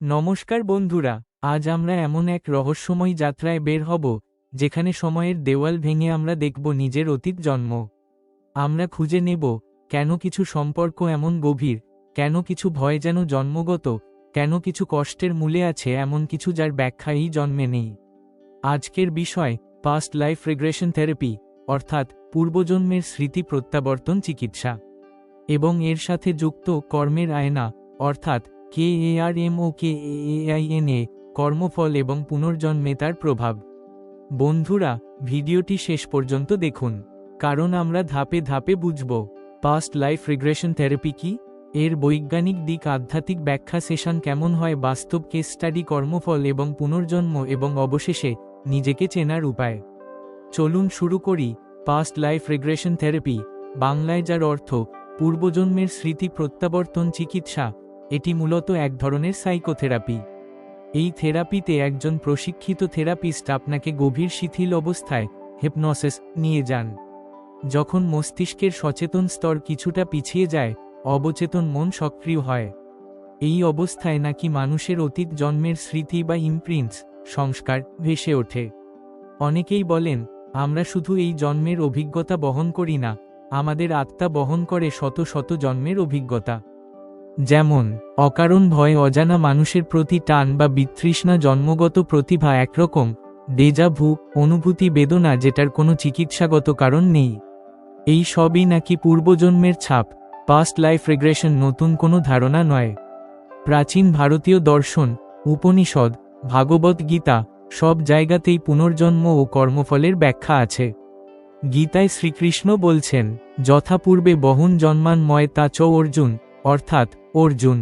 নমস্কার বন্ধুরা, আজ আমরা এমন এক রহস্যময় যাত্রায় বের হব, যেখানে সময়ের দেওয়াল ভেঙে আমরা দেখব নিজের অতীত জন্ম। আমরা খুঁজে নেব, কেন কিছু সম্পর্ক এমন গভীর, কেন কিছু ভয় যেন জন্মগত, কেন কিছু কষ্টের মূলে আছে এমন কিছু যার ব্যাখ্যা এই জন্মে নেই। আজকের বিষয় পাস্ট লাইফ রিগ্রেশন থেরাপি অর্থাৎ পূর্বজন্মের স্মৃতি প্রত্যাবর্তন চিকিৎসা। এবং এর সাথে যুক্ত কর্মের আয়না, অর্থাৎ K A R M O K I N A কর্মফল এবং পুনর্জন্মে তার প্রভাব। বন্ধুরা, ভিডিওটি শেষ পর্যন্ত দেখুন, কারণ আমরা ধাপে ধাপে বুঝব। পাস্ট লাইফ রিগ্রেশন থেরাপি কি? এর বৈজ্ঞানিক দিক আধ্যাত্মিক ব্যাখ্যা সেশন কেমন হয়? বাস্তব কেস স্টাডি কর্মফল এবং পুনর্জন্ম এবং অবশেষে নিজেকে চেনার উপায়। চলুন শুরু করি। পাস্ট লাইফ রিগ্রেশন থেরাপি বাংলায় যার অর্থ, পূর্বজন্মের স্মৃতি প্রত্যাবর্তন চিকিৎসা। এটি মূলত এক ধরনের সাইকোথেরাপি। এই থেরাপিতে একজন প্রশিক্ষিত থেরাপিস্ট আপনাকে গভীর শিথিল অবস্থায় হেপনসিস নিয়ে যান। যখন মস্তিষ্কের সচেতন স্তর কিছুটা পিছিয়ে যায়, অবচেতন মন সক্রিয় হয়। এই অবস্থায় নাকি মানুষের অতীত জন্মের স্মৃতি বা ইমপ্রিন্টস সংস্কার ভেসে ওঠে। অনেকেই বলেন, আমরা শুধু এই জন্মের অভিজ্ঞতা বহন করি না, আমাদের আত্মা বহন করে শত শত জন্মের অভিজ্ঞতা। যেমন, অকারণ ভয় অজানা মানুষের প্রতি টান বা বিতৃষ্ণা জন্মগত প্রতিভা একরকম ডেজা ভু অনুভূতি বেদনা যেটার কোনো চিকিৎসাগত কারণ নেই। এই সবই নাকি পূর্বজন্মের ছাপ পাস্ট লাইফ রেগ্রেশন নতুন কোনো ধারণা নয়। প্রাচীন ভারতীয় দর্শন, উপনিষদ, ভাগবত গীতা, সব জায়গাতেই পুনর্জন্ম ও কর্মফলের ব্যাখ্যা আছে। গীতায় শ্রীকৃষ্ণ বলছেন, যথাপূর্বে বহন জন্মানময় তা চ অর্জুন, অর্থাৎ অর্জুন,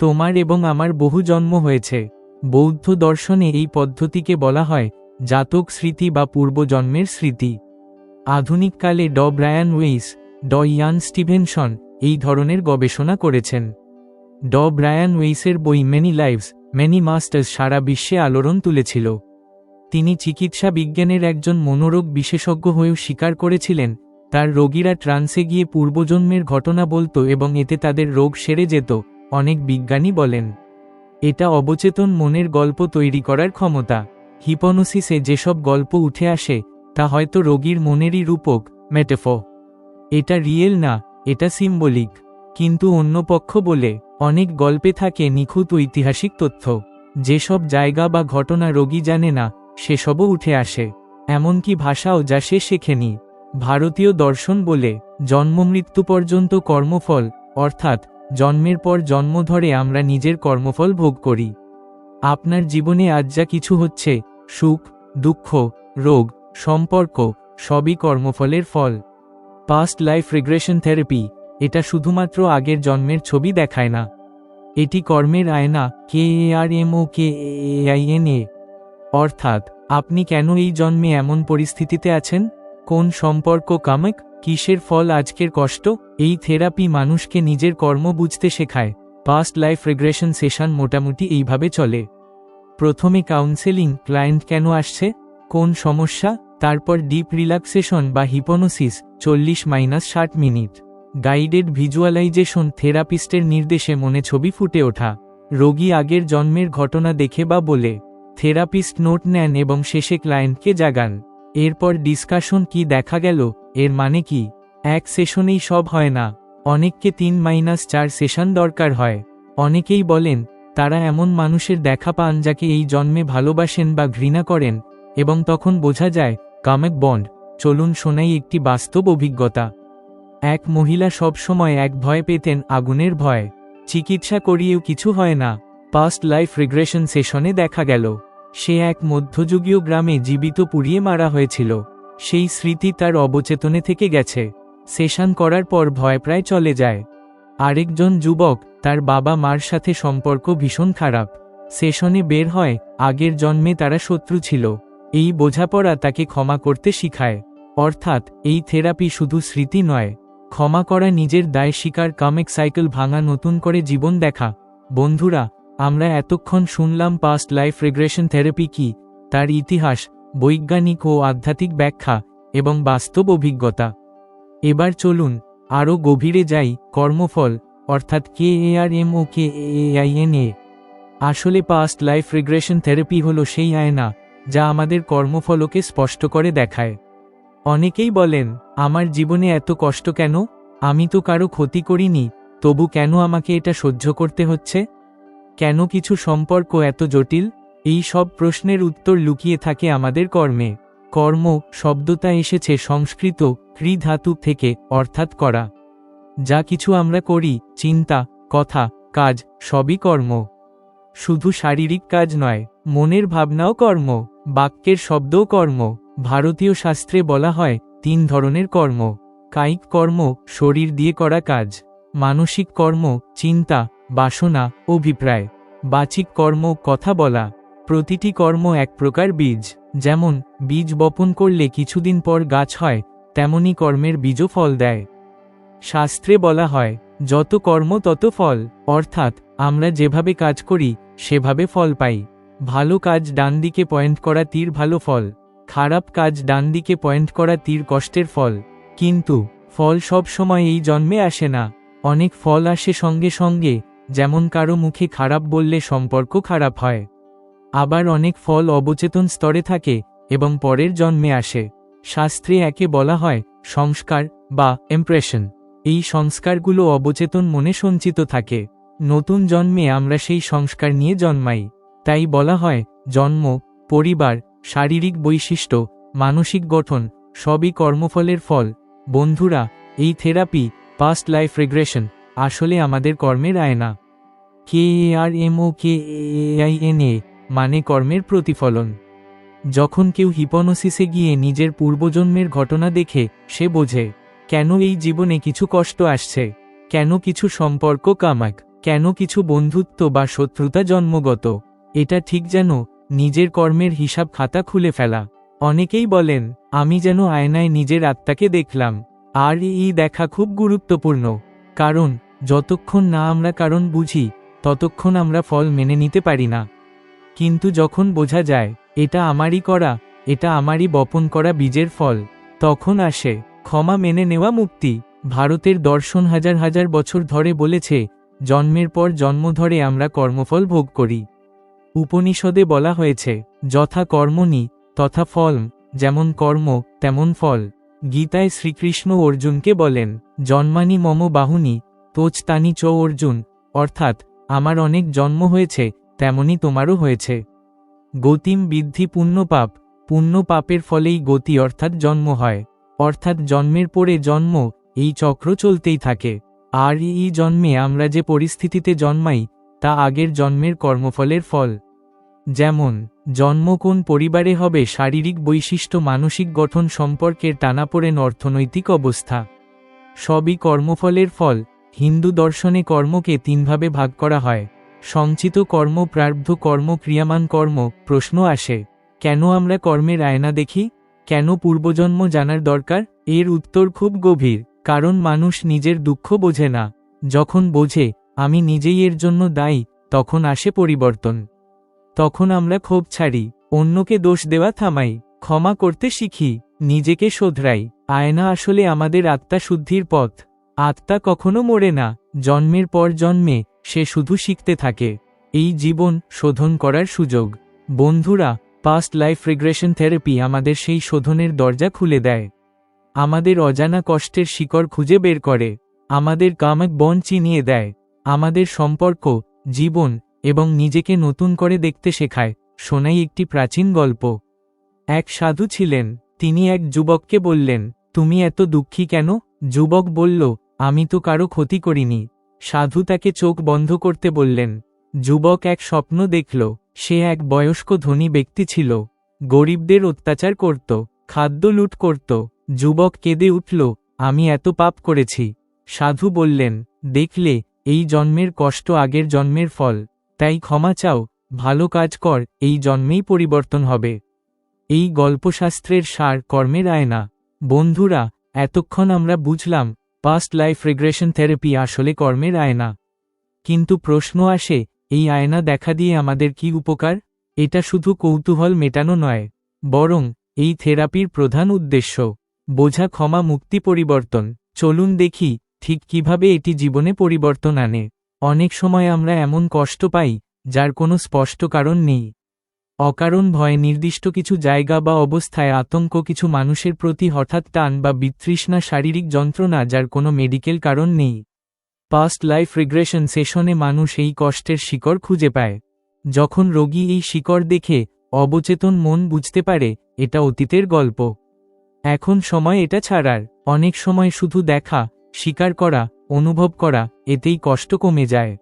তোমার এবং আমার বহু জন্ম হয়েছে। বৌদ্ধ দর্শনে এই পদ্ধতিকে বলা হয় জাতক স্মৃতি বা পূর্বজন্মের স্মৃতি। আধুনিককালে ড ব্রায়ান উইস, ড ইয়ান স্টিভেনসন এই ধরনের গবেষণা করেছেন। ড ব্রায়ান উইসের বই মেনি লাইভস, মেনি মাস্টার্স সারা বিশ্বে আলোড়ন তুলেছিল। তিনি চিকিৎসা বিজ্ঞানের একজন মনোরোগ বিশেষজ্ঞ হয়েও স্বীকার করেছিলেন তার রোগীরা ট্রান্সে গিয়ে পূর্বজন্মের ঘটনা বলতো এবং এতে তাদের রোগ সেরে যেত, অনেক বিজ্ঞানী বলেন। এটা অবচেতন মনের গল্প তৈরি করার ক্ষমতা। হিপনোসিসে যেসব গল্প উঠে আসে, তা হয়তো রোগীর মনেরই রূপক, মেটেফ। এটা রিয়েল না, এটা সিম্বলিক। কিন্তু অন্য পক্ষ বলে, অনেক গল্পে থাকে নিখুঁত ঐতিহাসিক তথ্য। যেসব জায়গা বা ঘটনা রোগী জানে না, সেসবও উঠে আসে। এমনকি ভাষাও যা সে শেখেনি। ভারতীয় দর্শন বলে, জন্মমৃত্যু পর্যন্ত কর্মফল, অর্থাৎ, জন্মের পর জন্ম ধরে আমরা নিজের কর্মফল ভোগ করি। আপনার জীবনে আজ যা কিছু হচ্ছে, সুখ, দুঃখ, রোগ, সম্পর্ক, সবই কর্মফলের ফল। পাস্ট লাইফ রিগ্রেশন থেরাপি এটা শুধুমাত্র আগের জন্মের ছবি দেখায় না। এটি কর্মের আয়না K R M O K A I N A অর্থাৎ, আপনি কেন এই জন্মে এমন পরিস্থিতিতে আছেন? কোন সম্পর্ক কামেক, কিসের ফল আজকের কষ্ট? এই থেরাপি মানুষকে নিজের কর্ম বুঝতে শেখায়। পাস্ট লাইফ রিগ্রেশন সেশন মোটামুটি এইভাবে চলে। প্রথমে কাউন্সেলিং ক্লায়েন্ট কেন আসছে? কোন সমস্যা? তারপর ডিপ রিল্যাক্সেশন বা হিপনোসিস চল্লিশ মাইনাস ষাট মিনিট গাইডেড ভিজুয়ালাইজেশন থেরাপিস্টের নির্দেশে মনে ছবি ফুটে ওঠা। রোগী আগের জন্মের ঘটনা দেখে বা বলে। থেরাপিস্ট নোট নেন এবং শেষে ক্লায়েন্টকে জাগান। এরপর ডিসকাশন কি দেখা গেল? এর মানে কি? এক সেশনেই সব হয় না। অনেককে তিন মাইনাস চার সেশন দরকার হয়। অনেকেই বলেন, তারা এমন মানুষের দেখা পান যাকে এই জন্মে ভালোবাসেন বা ঘৃণা করেন, এবং তখন বোঝা যায়, কামেক বন্ড, চলুন শোনাই একটি বাস্তব অভিজ্ঞতা। এক মহিলা সব সময় এক ভয় পেতেন, আগুনের ভয়। চিকিৎসা করিয়েও কিছু হয় না। পাস্ট লাইফ রিগ্রেশন সেশনে দেখা গেল। সে এক মধ্যযুগীয় গ্রামে জীবিত পুড়িয়ে মারা হয়েছিল। সেই স্মৃতি তার অবচেতনে থেকে গেছে। সেশন করার পর ভয় প্রায় চলে যায়। আরেকজন যুবক তার বাবা মার সাথে সম্পর্ক ভীষণ খারাপ। সেশনে বের হয়, আগের জন্মে তারা শত্রু ছিল। এই বোঝাপড়া তাকে ক্ষমা করতে শিখায়। অর্থাৎ, এই থেরাপি শুধু স্মৃতি নয়। ক্ষমা করা নিজের দায় স্বীকার কামেক সাইকেল ভাঙা নতুন করে জীবন দেখা। বন্ধুরা আমরা এতক্ষণ শুনলাম পাস্ট লাইফ রিগ্রেশন থেরাপি কি, তার ইতিহাস, বৈজ্ঞানিক ও আধ্যাত্মিক ব্যাখ্যা, এবং বাস্তব অভিজ্ঞতা। এবার চলুন, আরও গভীরে যাই, কর্মফল, অর্থাৎ K A R M O K A I N A. আসলে পাস্ট লাইফ রিগ্রেশন থেরাপি হলো সেই আয়না, যা আমাদের কর্মফলকে স্পষ্ট করে দেখায়। অনেকেই বলেন, আমার জীবনে এত কষ্ট কেন? আমি তো কারও ক্ষতি করিনি, তবু কেন আমাকে এটা সহ্য করতে হচ্ছে? কেন কিছু সম্পর্ক এত জটিল? এই সব প্রশ্নের উত্তর লুকিয়ে থাকে আমাদের কর্মে। কর্ম শব্দটা এসেছে সংস্কৃত ক্রি ধাতু থেকে, অর্থাৎ করা। যা কিছু আমরা করি, চিন্তা, কথা, কাজ, সবই কর্ম। শুধু শারীরিক কাজ নয়, মনের ভাবনাও কর্ম, বাক্যের শব্দও কর্ম। ভারতীয় শাস্ত্রে বলা হয়, তিন ধরনের কর্ম। কায়িক কর্ম, শরীর দিয়ে করা কাজ। মানসিক কর্ম, চিন্তা বাসনা, অভিপ্রায়, বাচিক কর্ম, কথা বলা, প্রতিটি কর্ম এক প্রকার বীজ, যেমন, বীজ বপন করলে কিছুদিন পর গাছ হয়, তেমনি কর্মের বীজও ফল দেয়। শাস্ত্রে বলা হয়, যত কর্ম তত ফল, অর্থাৎ, আমরা যেভাবে কাজ করি, সেভাবে ফল পাই। ভালো কাজ ডান দিকে পয়েন্ট করা তীর ভালো ফল, খারাপ কাজ ডান দিকে পয়েন্ট করা তীর কষ্টের ফল। কিন্তু, ফল সব সময় এই জন্মে আসে না, অনেক ফল আসে সঙ্গে সঙ্গে যেমন কারও মুখে খারাপ বললে সম্পর্ক খারাপ হয়। আবার অনেক ফল অবচেতন স্তরে থাকে এবং পরের জন্মে আসে। শাস্ত্রে একে বলা হয় সংস্কার বা ইমপ্রেশন এই সংস্কারগুলো অবচেতন মনে সঞ্চিত থাকে। নতুন জন্মে আমরা সেই সংস্কার নিয়ে জন্মাই। তাই বলা হয় জন্ম, পরিবার, শারীরিক বৈশিষ্ট্য, মানসিক গঠন সবই কর্মফলের ফল। বন্ধুরা, এই থেরাপি পাস্ট লাইফ রিগ্রেশন আসলে আমাদের কর্মের আয়না। K R M O K I N A মানে কর্মের প্রতিফলন। যখন কেউ হিপনোসিসে গিয়ে নিজের পূর্বজন্মের ঘটনা দেখে, সে বোঝে, কেন এই জীবনে কিছু কষ্ট আসছে? কেন কিছু সম্পর্ক কামাক? কেন কিছু বন্ধুত্ব বা শত্রুতা জন্মগত? এটা ঠিক যেন নিজের কর্মের হিসাব খাতা খুলে ফেলা। অনেকেই বলেন, আমি যেন আয়নায় নিজের আত্মাকে দেখলাম। আর এই দেখা খুব গুরুত্বপূর্ণ। কারণ যতক্ষণ না আমরা কারণ বুঝি, ততক্ষণ আমরা ফল মেনে নিতে পারি না। কিন্তু যখন বোঝা যায়, এটা আমারই করা, এটা আমারই বপন করা বীজের ফল, তখন আসে, ক্ষমা মেনে নেওয়া মুক্তি। ভারতের দর্শন হাজার হাজার বছর ধরে বলেছে, জন্মের পর জন্ম ধরে আমরা কর্মফল ভোগ করি। উপনিষদে বলা হয়েছে, যথা কর্মণি, তথা ফল, যেমন কর্ম, তেমন ফল। গীতায় শ্রীকৃষ্ণ অর্জুনকে বলেন, জন্মানি মম বাহুনি তোচতানি চ অর্জুন, অর্থাৎ, আমার অনেক জন্ম হয়েছে, তেমনি তোমারও হয়েছে। গতিম বৃদ্ধি পুণ্যপাপ পুণ্য পাপের ফলেই গতি অর্থাৎ জন্ম হয়। অর্থাৎ জন্মের পরে জন্ম, এই চক্র চলতেই থাকে। আর এই জন্মে আমরা যে পরিস্থিতিতে জন্মাই, তা আগের জন্মের কর্মফলের ফল। যেমন, জন্ম কোন পরিবারে হবে শারীরিক বৈশিষ্ট্য মানসিক গঠন সম্পর্কের টানাপোড়েন অর্থনৈতিক অবস্থা। সবই কর্মফলের ফল হিন্দু দর্শনে কর্মকে তিনভাবে ভাগ করা হয়। সঞ্চিত কর্ম, প্রার্ধ কর্ম, ক্রিয়ামান কর্ম, প্রশ্ন আসে, কেন আমরা কর্মের আয়না দেখি? কেন পূর্বজন্ম জানার দরকার? এর উত্তর খুব গভীর, কারণ মানুষ নিজের দুঃখ বোঝে না। যখন বোঝে, আমি নিজেই এর জন্য দায়ী, তখন আসে পরিবর্তন। তখন আমরা ক্ষোভ ছাড়ি, অন্যকে দোষ দেওয়া থামাই, ক্ষমা করতে শিখি, নিজেকে শোধরাই। আয়না আসলে আমাদের আত্মা শুদ্ধির পথ। আত্মা কখনো মরে না, জন্মের পর জন্মে সে শুধু শিখতে থাকে। এই জীবন শোধন করার সুযোগ। বন্ধুরা পাস্ট লাইফ রিগ্রেশন থেরাপি আমাদের সেই শোধনের দরজা খুলে দেয়। আমাদের অজানা কষ্টের শিকড় খুঁজে বের করে। আমাদের কামাক বন চিনিয়ে দেয়। আমাদের সম্পর্ক, জীবন এবং নিজেকে নতুন করে দেখতে শেখায়, শোনাই একটি প্রাচীন গল্প। এক সাধু ছিলেন, তিনি এক যুবককে বললেন, তুমি এত দুঃখী কেন? যুবক বলল আমি তো কারও ক্ষতি করিনি। সাধু তাকে চোখ বন্ধ করতে বললেন, যুবক এক স্বপ্ন দেখল, সে এক বয়স্ক ধনী ব্যক্তি ছিল। গরিবদের অত্যাচার করত, খাদ্য লুট করত। যুবক কেঁদে উঠল, আমি এত পাপ করেছি। সাধু বললেন, দেখলে, এই জন্মের কষ্ট আগের জন্মের ফল। তাই ক্ষমা চাও, ভালো কাজ কর, এই জন্মেই পরিবর্তন হবে। এই গল্পশাস্ত্রের সার কর্মের আয়না। বন্ধুরা, এতক্ষণ আমরা বুঝলাম পাস্ট লাইফ রিগ্রেশন থেরাপি আসলে কর্মের আয়না। কিন্তু প্রশ্ন আসে, এই আয়না দেখা দিয়ে আমাদের কি উপকার? এটা শুধু কৌতূহল মেটানো নয়, বরং এই থেরাপির প্রধান উদ্দেশ্য। বোঝা ক্ষমা মুক্তি পরিবর্তন। চলুন দেখি, ঠিক কীভাবে এটি জীবনে পরিবর্তন আনে। অনেক সময় আমরা এমন কষ্ট পাই, যার কোনো স্পষ্ট কারণ নেই। অকারণ ভয়ে নির্দিষ্ট কিছু জায়গা বা অবস্থায় আতঙ্ক কিছু মানুষের প্রতি হঠাৎ টান বা বিতৃষ্ণা শারীরিক যন্ত্রণা যার কোনো মেডিকেল কারণ নেই। পাস্ট লাইফ রিগ্রেশন সেশনে মানুষ এই কষ্টের শিকড় খুঁজে পায়। যখন রোগী এই শিকড় দেখে, অবচেতন মন বুঝতে পারে, এটা অতীতের গল্প। এখন সময় এটা ছাড়ার। অনেক সময় শুধু দেখা, স্বীকার করা, অনুভব করা, এতেই কষ্ট কমে যায়।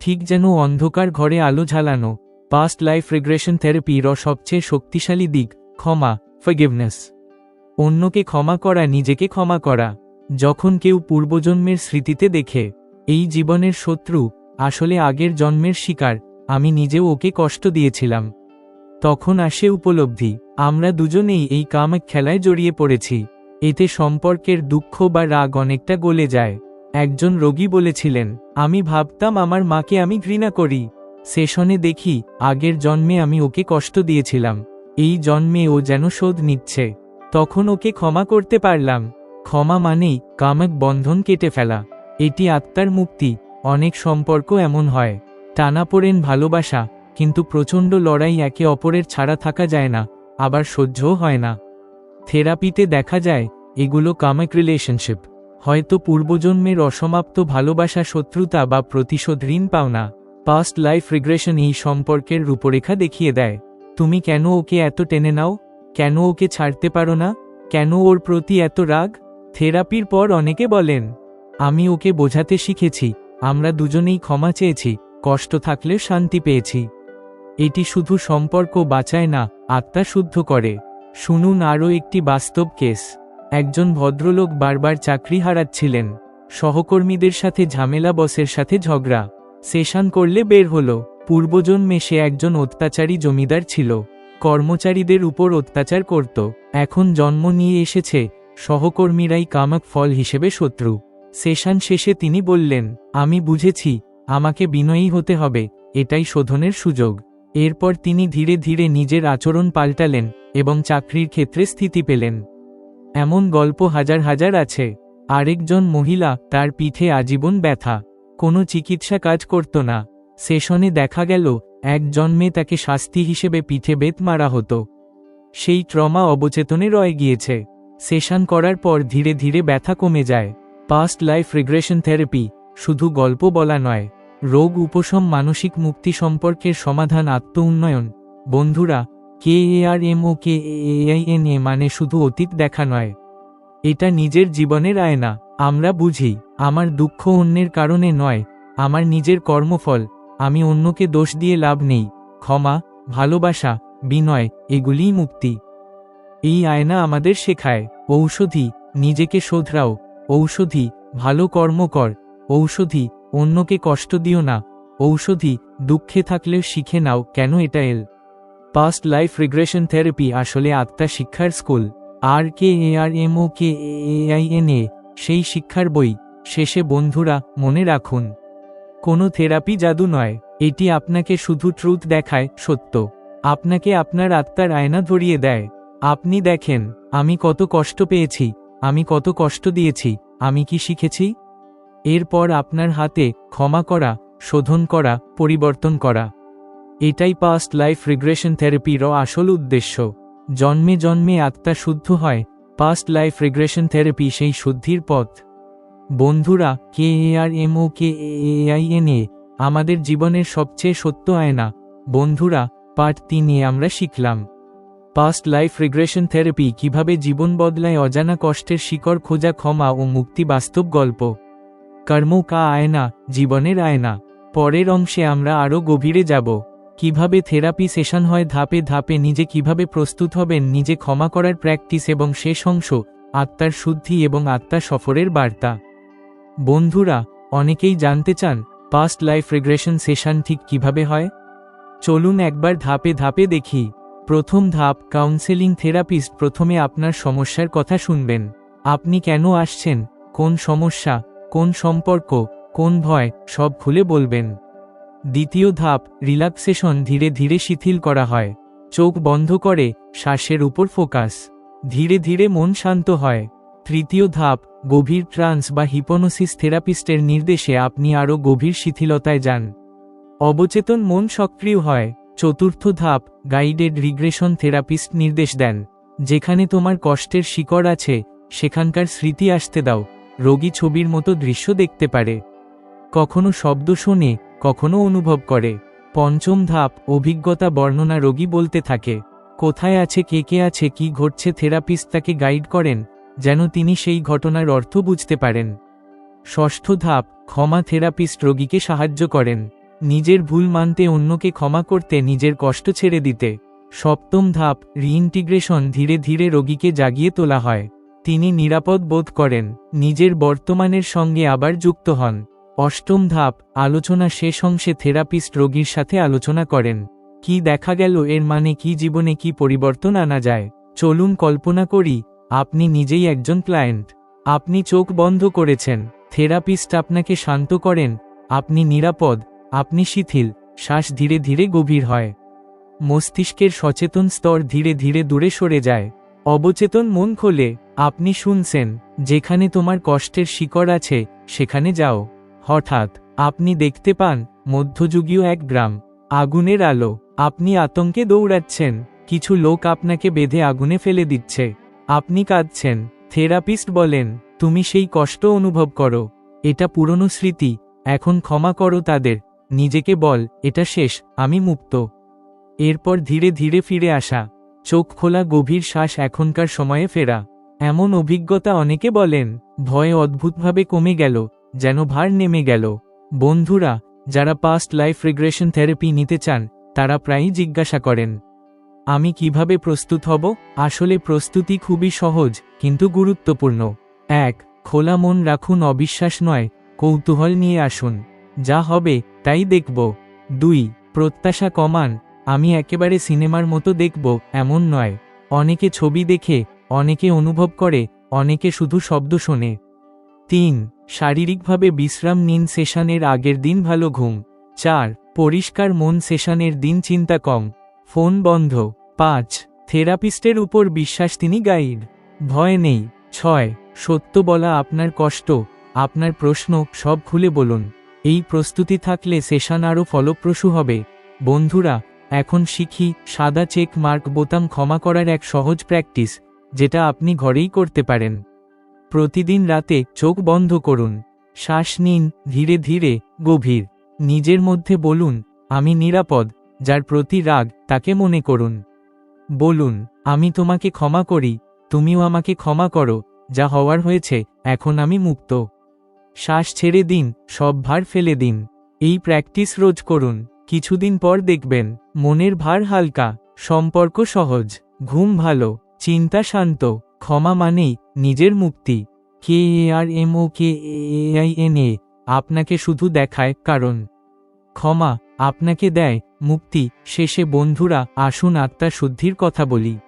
ঠিক যেন অন্ধকার ঘরে আলো ঝালানো। পাস্ট লাইফ রিগ্রেশন থেরাপির সবচেয়ে শক্তিশালী দিক, ক্ষমা ফরগিভনেস অন্যকে ক্ষমা করা, নিজেকে ক্ষমা করা। যখন কেউ পূর্বজন্মের স্মৃতিতে দেখে, এই জীবনের শত্রু, আসলে আগের জন্মের শিকার, আমি নিজেও ওকে কষ্ট দিয়েছিলাম। তখন আসে উপলব্ধি, আমরা দুজনেই এই কামক খেলায় জড়িয়ে পড়েছি। এতে সম্পর্কের দুঃখ বা রাগ অনেকটা গলে যায়। একজন রোগী বলেছিলেন, আমি ভাবতাম আমার মাকে আমি ঘৃণা করি। সেশনে দেখি, আগের জন্মে আমি ওকে কষ্ট দিয়েছিলাম। এই জন্মে ও যেন শোধ নিচ্ছে। তখন ওকে ক্ষমা করতে পারলাম। ক্ষমা মানেই কামক বন্ধন কেটে ফেলা। এটি আত্মার মুক্তি। অনেক সম্পর্ক এমন হয়। টানাপোড়েন ভালোবাসা, কিন্তু প্রচণ্ড লড়াই একে অপরের ছাড়া থাকা যায় না, আবার সহ্যও হয় না। থেরাপিতে দেখা যায়, এগুলো কামক রিলেশনশিপ হয়তো পূর্বজন্মের অসমাপ্ত ভালোবাসা, শত্রুতা বা প্রতিশোধ ঋণ পাওনা পাস্ট লাইফ রিগ্রেশন এই সম্পর্কের রূপরেখা দেখিয়ে দেয়। তুমি কেন ওকে এত টেনে নাও? কেন ওকে ছাড়তে পারো না? কেন ওর প্রতি এত রাগ? থেরাপির পর অনেকে বলেন, আমি ওকে বোঝাতে শিখেছি। আমরা দুজনেই ক্ষমা চেয়েছি। কষ্ট থাকলে শান্তি পেয়েছি। এটি শুধু সম্পর্ক বাঁচায় না, আত্মা শুদ্ধ করে। শুনুন আরও একটি বাস্তব কেস। একজন ভদ্রলোক বারবার চাকরি হারাচ্ছিলেন। সহকর্মীদের সাথে ঝামেলা, বসের সাথে ঝগড়া। সেশন করলে বের হল। পূর্বজন্মে সে একজন অত্যাচারী জমিদার ছিল। কর্মচারীদের উপর অত্যাচার করত। এখন জন্ম নিয়ে এসেছে। সহকর্মীরাই কামক ফল হিসেবে শত্রু। সেশন শেষে তিনি বললেন, আমি বুঝেছি, আমাকে বিনয়ী হতে হবে। এটাই শোধনের সুযোগ। এরপর তিনি ধীরে ধীরে নিজের আচরণ পাল্টালেন এবং চাকরির ক্ষেত্রে স্থিতি পেলেন। এমন গল্প হাজার হাজার আছে। আরেকজন মহিলা তার পিঠে আজীবন ব্যথা। কোনো চিকিৎসা কাজ করত না। সেশনে দেখা গেল, এক জন্মে তাকে শাস্তি হিসেবে পিঠে বেত মারা হতো। সেই ট্রমা অবচেতনে রয়ে গিয়েছে। সেশন করার পর ধীরে ধীরে ব্যথা কমে যায়। পাস্ট লাইফ রিগ্রেশন থেরাপি শুধু গল্প বলা নয়। রোগ উপশম মানসিক মুক্তি সম্পর্কের সমাধান আত্ম উন্নয়ন বন্ধুরা কে এ আর এম ও কে এ মানে শুধু অতীত দেখা নয়। এটা নিজের জীবনের আয়না। আমরা বুঝি, আমার দুঃখ অন্যের কারণে নয়, আমার নিজের কর্মফল। আমি অন্যকে দোষ দিয়ে লাভ নেই। ক্ষমা, ভালোবাসা, বিনয়, এগুলিই মুক্তি। এই আয়না আমাদের শেখায়, ঔষধি, নিজেকে শোধরাও। ঔষধি, ভালো কর্ম কর। ঔষধি, অন্যকে কষ্ট দিও না। ঔষধি, দুঃখে থাকলেও শিখে নাও কেন এটা এল। পাস্ট লাইফ রিগ্রেশন থেরাপি আসলে আত্মা শিক্ষার school R K A R M O K A I N A, সেই শিক্ষার বই, শেষে বন্ধুরা, মনে রাখুন। কোনো থেরাপি জাদু নয়, এটি আপনাকে শুধু ট্রুথ দেখায়, সত্য। আপনাকে আপনার আত্মার আয়না ধরিয়ে দেয়। আপনি দেখেন, আমি কত কষ্ট পেয়েছি, আমি কত কষ্ট দিয়েছি, আমি কি শিখেছি? এরপর আপনার হাতে ক্ষমা করা, শোধন করা, পরিবর্তন করা। এটাই পাস্ট লাইফ রিগ্রেশন থেরাপির আসল উদ্দেশ্য। জন্মে জন্মে আত্মা শুদ্ধ হয় পাস্ট লাইফ রিগ্রেশন থেরাপি সেই শুদ্ধির পথ। বন্ধুরা K A R M O K A I N A আমাদের জীবনের সবচেয়ে সত্য আয়না। বন্ধুরা পার্ট তিনে আমরা শিখলাম। পাস্ট লাইফ রিগ্রেশন থেরাপি কীভাবে জীবন বদলায় অজানা কষ্টের শিকড় খোঁজা ক্ষমা ও মুক্তি বাস্তব গল্প। কর্ম কা আয়না, জীবনের আয়না। পরের অংশে আমরা আরও গভীরে যাব। কীভাবে থেরাপি সেশন হয়, ধাপে ধাপে নিজে কীভাবে প্রস্তুত হবেন, নিজে ক্ষমা করার প্র্যাকটিস এবং শেষ অংশ, আত্মার শুদ্ধি এবং আত্মা সফরের বার্তা। বন্ধুরা, অনেকেই জানতে চান পাস্ট লাইফ রিগ্রেশন সেশন ঠিক কীভাবে হয়? চলুন একবার ধাপে ধাপে দেখি। প্রথম ধাপ কাউন্সেলিং থেরাপিস্ট প্রথমে আপনার সমস্যার কথা শুনবেন। আপনি কেন আসছেন? কোন সমস্যা? কোন সম্পর্ক? কোন ভয়? সব খুলে বলবেন। দ্বিতীয় ধাপ রিল্যাক্সেশন ধীরে ধীরে শিথিল করা হয়। চোখ বন্ধ করে, শ্বাসের উপর ফোকাস ধীরে ধীরে মন শান্ত হয়। তৃতীয় ধাপ, গভীর ট্রান্স বা হিপোনোসিস থেরাপিস্টের নির্দেশে আপনি আরও গভীর শিথিলতায় যান। অবচেতন মন সক্রিয় হয়। চতুর্থ ধাপ গাইডেড রিগ্রেশন থেরাপিস্ট নির্দেশ দেন। যেখানে তোমার কষ্টের শিকড় আছে, সেখানকার স্মৃতি আসতে দাও। রোগী ছবির মতো দৃশ্য দেখতে পারে। কখনো শব্দ শোনে কখনো অনুভব করে। পঞ্চম ধাপ, অভিজ্ঞতা বর্ণনা রোগী বলতে থাকে, কোথায় আছে, কে কে আছে, কি ঘটছে, থেরাপিস্ট তাকে গাইড করেন, যেন তিনি সেই ঘটনার অর্থ বুঝতে পারেন। ষষ্ঠ ধাপ, ক্ষমা থেরাপিস্ট রোগীকে সাহায্য করেন, নিজের ভুল মানতে অন্যকে ক্ষমা করতে নিজের কষ্ট ছেড়ে দিতে। সপ্তম ধাপ, রিইন্টিগ্রেশন, ধীরে ধীরে রোগীকে জাগিয়ে তোলা হয়, তিনি নিরাপদ বোধ করেন, নিজের বর্তমানের সঙ্গে আবার যুক্ত হন। অষ্টম ধাপ, আলোচনা শেষ অংশে থেরাপিস্ট রোগীর সাথে আলোচনা করেন। কি দেখা গেল, এর মানে কি জীবনে কি পরিবর্তন আনা যায়? চলুন কল্পনা করি, আপনি নিজেই একজন ক্লায়েন্ট। আপনি চোখ বন্ধ করেছেন, থেরাপিস্ট আপনাকে শান্ত করেন, আপনি নিরাপদ, আপনি শিথিল, শ্বাস ধীরে ধীরে গভীর হয়। মস্তিষ্কের সচেতন স্তর ধীরে ধীরে দূরে সরে যায়। অবচেতন মন খোলে, আপনি শুনছেন, যেখানে তোমার কষ্টের শিকড় আছে, সেখানে যাও। হঠাৎ, আপনি দেখতে পান, মধ্যযুগীয় এক গ্রাম, আগুনের আলো, আপনি আতঙ্কে দৌড়াচ্ছেন, কিছু লোক আপনাকে বেঁধে আগুনে ফেলে দিচ্ছে, আপনি কাঁদছেন, থেরাপিস্ট বলেন, তুমি সেই কষ্ট অনুভব করো, এটা পুরনো স্মৃতি, এখন ক্ষমা করো তাদের, নিজেকে বল, এটা শেষ, আমি মুক্ত। এরপর ধীরে ধীরে ফিরে আসা, চোখ খোলা গভীর শ্বাস এখনকার সময়ে ফেরা, এমন অভিজ্ঞতা অনেকে বলেন, ভয় অদ্ভুতভাবে কমে গেল যেন ভার নেমে গেল। বন্ধুরা, যারা পাস্ট লাইফ রিগ্রেশন থেরাপি নিতে চান, তারা প্রায়ই জিজ্ঞাসা করেন, আমি কীভাবে প্রস্তুত হব? আসলে প্রস্তুতি খুবই সহজ, কিন্তু গুরুত্বপূর্ণ। এক, খোলা মন রাখুন, অবিশ্বাস নয়, কৌতূহল নিয়ে আসুন। যা হবে, তাই দেখব। দুই, প্রত্যাশা কমান, আমি একেবারে সিনেমার মতো দেখব, এমন নয়। অনেকে ছবি দেখে, অনেকে অনুভব করে, অনেকে শুধু শব্দ শোনে। তিন শারীরিকভাবে বিশ্রাম নিন সেশনের আগের দিন ভালো ঘুম। চার, পরিষ্কার মন সেশনের দিন চিন্তা কম। ফোন বন্ধ। পাঁচ, থেরাপিস্টের উপর বিশ্বাস তিনি গাইড। ভয় নেই। ছয়, সত্য বলা আপনার কষ্ট, আপনার প্রশ্ন, সব খুলে বলুন। এই প্রস্তুতি থাকলে সেশন আরও ফলপ্রসূ হবে। বন্ধুরা, এখন শিখি, সাদা চেক মার্ক বোতাম ক্ষমা করার এক সহজ প্র্যাকটিস, যেটা আপনি ঘরেই করতে পারেন। প্রতিদিন রাতে চোখ বন্ধ করুন। শ্বাস নিন ধীরে ধীরে, গভীর। নিজের মধ্যে বলুন, আমি নিরাপদ, যার প্রতি রাগ, তাকে মনে করুন। বলুন, আমি তোমাকে ক্ষমা করি, তুমিও আমাকে ক্ষমা করো, যা হওয়ার হয়েছে, এখন আমি মুক্ত। শ্বাস ছেড়ে দিন, সব ভার ফেলে দিন। এই প্র্যাকটিস রোজ করুন, কিছুদিন পর দেখবেন, মনের ভার হালকা, সম্পর্ক সহজ, ঘুম ভালো, চিন্তা শান্ত। ক্ষমা মানেই নিজের মুক্তি। K R M O K I N A আপনাকে শুধু দেখায় কারণ। ক্ষমা আপনাকে দেয় মুক্তি। শেষে বন্ধুরা, আসুন আত্মা শুদ্ধির কথা বলি।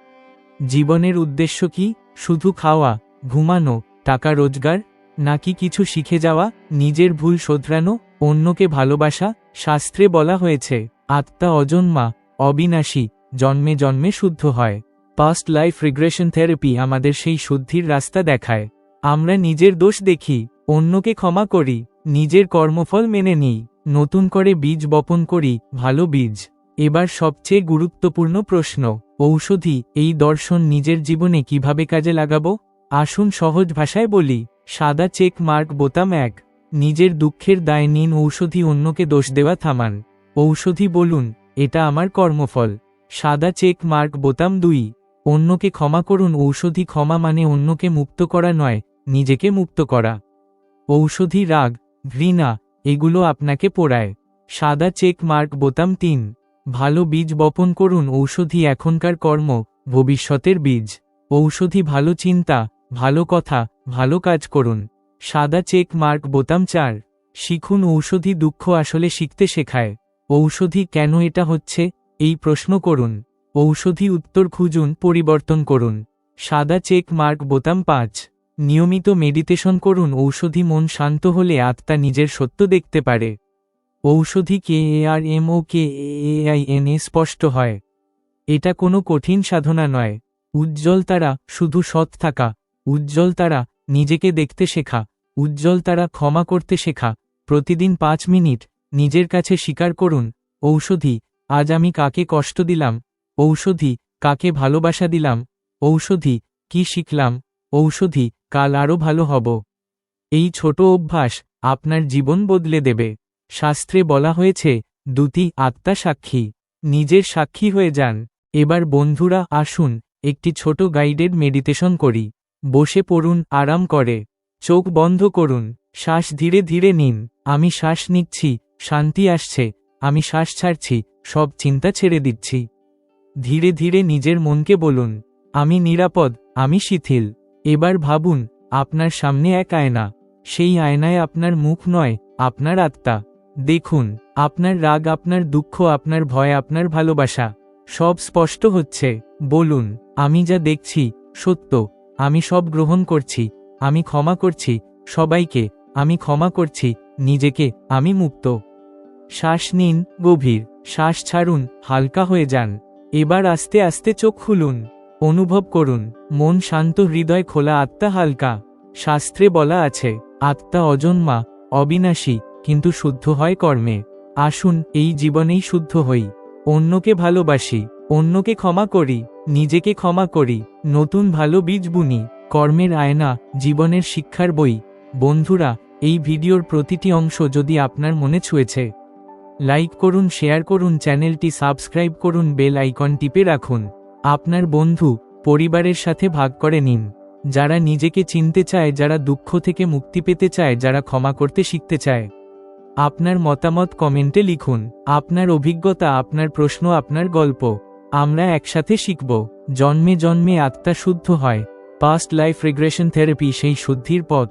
জীবনের উদ্দেশ্য কি? শুধু খাওয়া, ঘুমানো, টাকা রোজগার, নাকি কিছু শিখে যাওয়া, নিজের ভুল শোধরানো, অন্যকে ভালোবাসা? শাস্ত্রে বলা হয়েছে, আত্মা অজন্মা, অবিনাশী, জন্মে জন্মে শুদ্ধ হয়। পাস্ট লাইফ রিগ্রেশন থেরাপি আমাদের সেই শুদ্ধির রাস্তা দেখায়। আমরা নিজের দোষ দেখি, অন্যকে ক্ষমা করি, নিজের কর্মফল মেনে নিই, নতুন করে বীজ বপন করি, ভালো বীজ। এবার সবচেয়ে গুরুত্বপূর্ণ প্রশ্ন, ঔষধি, এই দর্শন নিজের জীবনে কীভাবে কাজে লাগাবো? আসুন সহজ ভাষায় বলি, সাদা চেক মার্ক বোতাম এক। নিজের দুঃখের দায় নিন ঔষধি অন্যকে দোষ দেওয়া থামান। ঔষধি বলুন, এটা আমার কর্মফল। সাদা চেক মার্ক বোতাম দুই। অন্যকে ক্ষমা করুন, ঔষধি ক্ষমা মানে অন্যকে মুক্ত করা নয়, নিজেকে মুক্ত করা। ঔষধি রাগ, ঘৃণা, এগুলো আপনাকে পোড়ায়। সাদা চেক মার্ক, বোতাম তিন। ভালো বীজ বপন করুন, ঔষধি এখনকার কর্ম, ভবিষ্যতের বীজ। ঔষধি ভালো চিন্তা, ভালো কথা, ভালো কাজ করুন। সাদা চেক মার্ক, বোতাম চার। শিখুন, ঔষধি দুঃখ আসলে শিখতে শেখায়। ঔষধি কেন এটা হচ্ছে? এই প্রশ্ন করুন। ঔষধি উত্তর খুঁজুন, পরিবর্তন করুন। সাদা চেক মার্ক, বোতাম পাঁচ। নিয়মিত মেডিটেশন করুন, ঔষধি মন শান্ত হলে আত্মা নিজের সত্য দেখতে পারে। ঔষধি K A R M O K A I N A স্পষ্ট হয়। এটা কোনো কঠিন সাধনা নয়। উজ্জ্বল তারা শুধু সৎ থাকা। উজ্জ্বল তারা নিজেকে দেখতে শেখা। উজ্জ্বল তারা ক্ষমা করতে শেখা। প্রতিদিন পাঁচ মিনিট নিজের কাছে স্বীকার করুন, ঔষধি, আজ আমি কাকে কষ্ট দিলাম? ঔষধি, কাকে ভালোবাসা দিলাম? ঔষধি, কি শিখলাম? ঔষধি, কাল আরও ভালো হব। এই ছোট অভ্যাস আপনার জীবন বদলে দেবে। শাস্ত্রে বলা হয়েছে দুটি আত্মা সাক্ষী। নিজের সাক্ষী হয়ে যান। এবার বন্ধুরা আসুন, একটি ছোট গাইডেড মেডিটেশন করি। বসে পড়ুন, আরাম করে। চোখ বন্ধ করুন। শ্বাস ধীরে ধীরে নিন। আমি শ্বাস নিচ্ছি, শান্তি আসছে। আমি শ্বাস ছাড়ছি, সব চিন্তা ছেড়ে দিচ্ছি। ধীরে ধীরে নিজের মনকে বলুন, আমি নিরাপদ, আমি শিথিল। এবার ভাবুন, আপনার সামনে এক আয়না। সেই আয়নায় আপনার মুখ নয়, আপনার আত্মা। দেখুন, আপনার রাগ, আপনার দুঃখ, আপনার ভয়, আপনার ভালোবাসা, সব স্পষ্ট হচ্ছে। বলুন, আমি যা দেখছি, সত্য। আমি সব গ্রহণ করছি। আমি ক্ষমা করছি সবাইকে। আমি ক্ষমা করছি নিজেকে। আমি মুক্ত। শ্বাস নিন, গভীর। শ্বাস ছাড়ুন, হালকা হয়ে যান। এবার আস্তে আস্তে চোখ খুলুন, অনুভব করুন, মন শান্ত, হৃদয় খোলা, আত্মা হালকা। শাস্ত্রে বলা আছে, আত্মা অজন্মা, অবিনাশী, কিন্তু শুদ্ধ হয় কর্মে। আসুন, এই জীবনেই শুদ্ধ হই। অন্যকে ভালোবাসি, অন্যকে ক্ষমা করি, নিজেকে ক্ষমা করি, নতুন ভালো বীজ বুনি। কর্মের আয়না, জীবনের শিক্ষার বই। বন্ধুরা, এই ভিডিওর প্রতিটি অংশ যদি আপনার মনে ছুঁয়েছে লাইক করুন, শেয়ার করুন, চ্যানেলটি সাবস্ক্রাইব করুন, বেল আইকন টিপে রাখুন। আপনার বন্ধু পরিবারের সাথে ভাগ করে নিন। যারা নিজেকে চিনতে চায়, যারা দুঃখ থেকে মুক্তি পেতে চায়, যারা ক্ষমা করতে শিখতে চায়। আপনার মতামত কমেন্টে লিখুন। আপনার অভিজ্ঞতা, আপনার প্রশ্ন, আপনার গল্প। আমরা একসাথে শিখব। জন্মে জন্মে আত্মা শুদ্ধ হয়। পাস্ট লাইফ রিগ্রেশন থেরাপি সেই শুদ্ধির পথ।